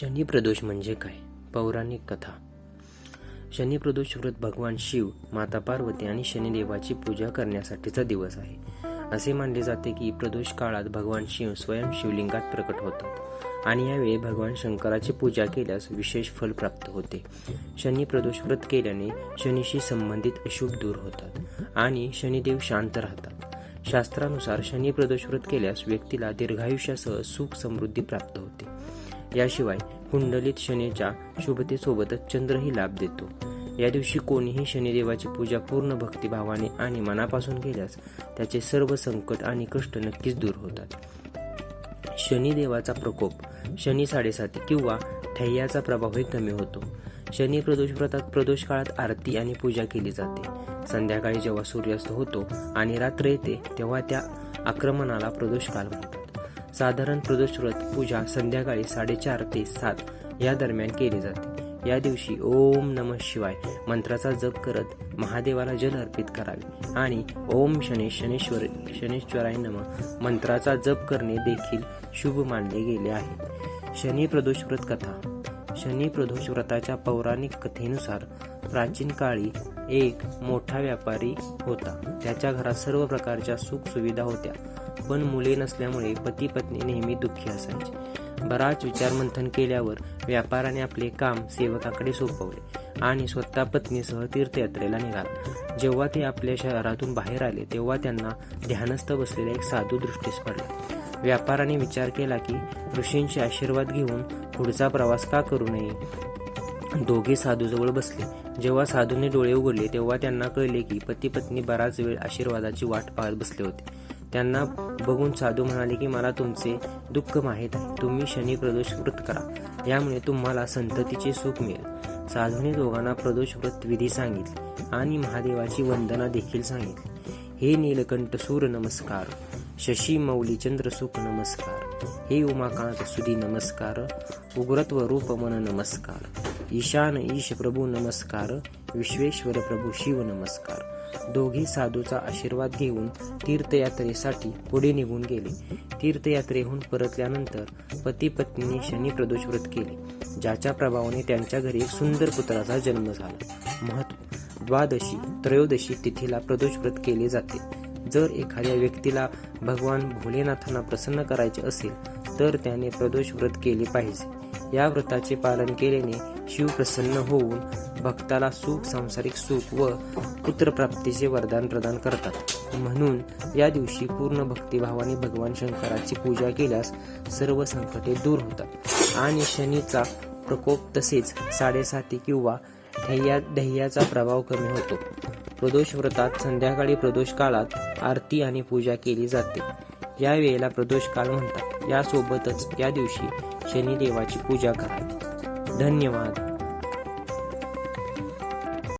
शनी प्रदोष म्हणजे काय? पौराणिक कथा. शनी प्रदोष व्रत भगवान शिव माता पार्वती आणि शनिदेवाची पूजा करण्यासाठीचा दिवस आहे. असे मानले जाते की प्रदोष काळात भगवान शिव स्वयं शिवलिंगात प्रकट होतात आणि यावेळी भगवान शंकराची पूजा केल्यास विशेष फल प्राप्त होते. शनी प्रदोष व्रत केल्याने शनीशी संबंधित अशुभ दूर होतात आणि शनिदेव शांत राहतात. शास्त्रानुसार शनी प्रदोष व्रत केल्यास व्यक्तीला दीर्घायुष्यासह सुख समृद्धी प्राप्त होते. याशिवाय कुंडलित शनीच्या शुभतेसोबतच चंद्रही लाभ देतो. या दिवशी कोणीही शनिदेवाची पूजा पूर्ण भक्तिभावाने आणि मनापासून केल्यास त्याचे सर्व संकट आणि कष्ट नक्कीच दूर होतात. शनिदेवाचा प्रकोप शनी साडेसाती किंवा ठय्याचा प्रभावही कमी होतो. शनी प्रदोष व्रतात प्रदोष काळात आरती आणि पूजा केली जाते. संध्याकाळी जेव्हा सूर्यास्त होतो आणि रात्र येते तेव्हा त्या आक्रमणाला प्रदोष काल म्हणतात. साधारण प्रदोष व्रत पूजा संध्याकाळी साडेचार ते सात या दरम्यान केली जाते. या दिवशी ओम नम शिवाय मंत्राचा जप करत महादेवाला जल अर्पित करावे आणि ओम शनी शनेश्वर शनेश्वराय नम मंत्राचा जप करणे देखील शुभ मानले गेले आहे. शनी प्रदोष व्रत कथा. शनी प्रदोष व्रताच्या पौराणिक कथेनुसार प्राचीन काळी एक मोठा व्यापारी होता. त्याच्या घरात सर्व प्रकारच्या सुख सुविधा होत्या पण मुले नसल्यामुळे पती पत्नी नेहमी दुःखी असायचे. बराच विचारमंथन केल्यावर व्यापाराने आपले काम सेवकाकडे सोपवले आणि स्वतः पत्नीसह तीर्थयात्रेला निघाला. जेव्हा ते आपल्या शहरातून बाहेर आले तेव्हा त्यांना ध्यानस्थ बसलेला एक साधू दृष्टीस पडला. व्यापाराने विचार केला की ऋषींचे आशीर्वाद घेऊन पुढचा प्रवास का करू नये? दोघे साधूजवळ बसले. जेव्हा साधूने डोळे उघडले तेव्हा त्यांना कळले की पती पत्नी बराच वेळ आशीर्वादाची वाट पाहत बसले होते. त्यांना बघून साधू म्हणाले की मला तुमचे दुःख माहीत आहे. तुम्ही शनी प्रदोष व्रत करा. यामुळे तुम्हाला संततीचे सुख मिळेल. साधूने दोघांना प्रदोष व्रत विधी सांगितले आणि महादेवाची वंदना देखील सांगितली. हे नीलकंठ सूर नमस्कार. शशी मौली चंद्रसुख नमस्कार. हे उमाकांत सुधी नमस्कार. उग्रत्व रूप मन नमस्कार. ईशान ईश प्रभू नमस्कार विश्वेश्वर प्रभू शिव नमस्कार. दोघी साधूचा आशीर्वाद घेऊन तीर्थयात्रेसाठी पुढे निघून गेले. तीर्थयात्रेहून परतल्यानंतर पती पत्नीने शनी प्रदोष व्रत केले ज्याच्या प्रभावाने त्यांच्या घरी एक सुंदर पुत्राचा जन्म झाला. महत्त्व द्वादशी त्रयोदशी तिथीला प्रदोष व्रत केले जाते. जर एखाद्या व्यक्तीला भगवान भोलेनाथांना प्रसन्न करायचे असेल तर त्याने प्रदोष व्रत केले पाहिजे. या व्रताचे पालन केल्याने शिव प्रसन्न होऊन भक्ताला सुख सांसारिक सुख व पुत्रप्राप्तीचे वरदान प्रदान करतात. म्हणून या दिवशी पूर्ण भक्तिभावाने भगवान शंकराची पूजा केल्यास सर्व संकटे दूर होतात. आणि शनीचा प्रकोप तसेच साडेसाती किंवा ढय्या ढय्याचा प्रभाव कमी होतो. प्रदोष व्रतात संध्याकाळी प्रदोष काळात आरती आणि पूजा केली जाते. या वेळेला प्रदोष काळ म्हणतात. यासोबतच या दिवशी शनिदेवाची पूजा करावी. धन्यवाद.